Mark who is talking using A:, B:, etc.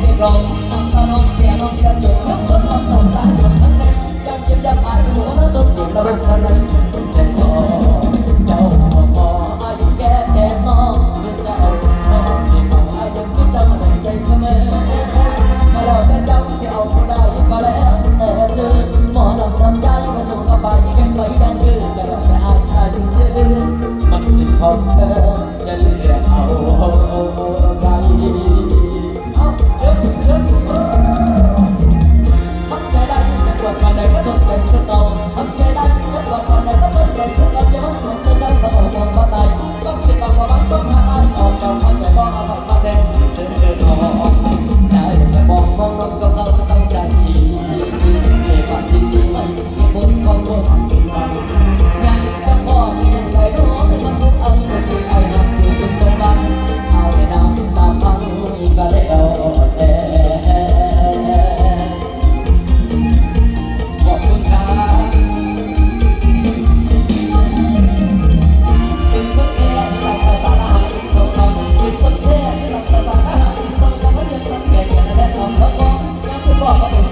A: เด็กลงน้ำตาลงเสียลงกระก้ำตาลน้ำตาลตาจมมันแน่ยังเจ็บยัอาหัวเราสมจิตเบุกกันนั้น บอกเขาบอกแล้คุณบอกเขาบอก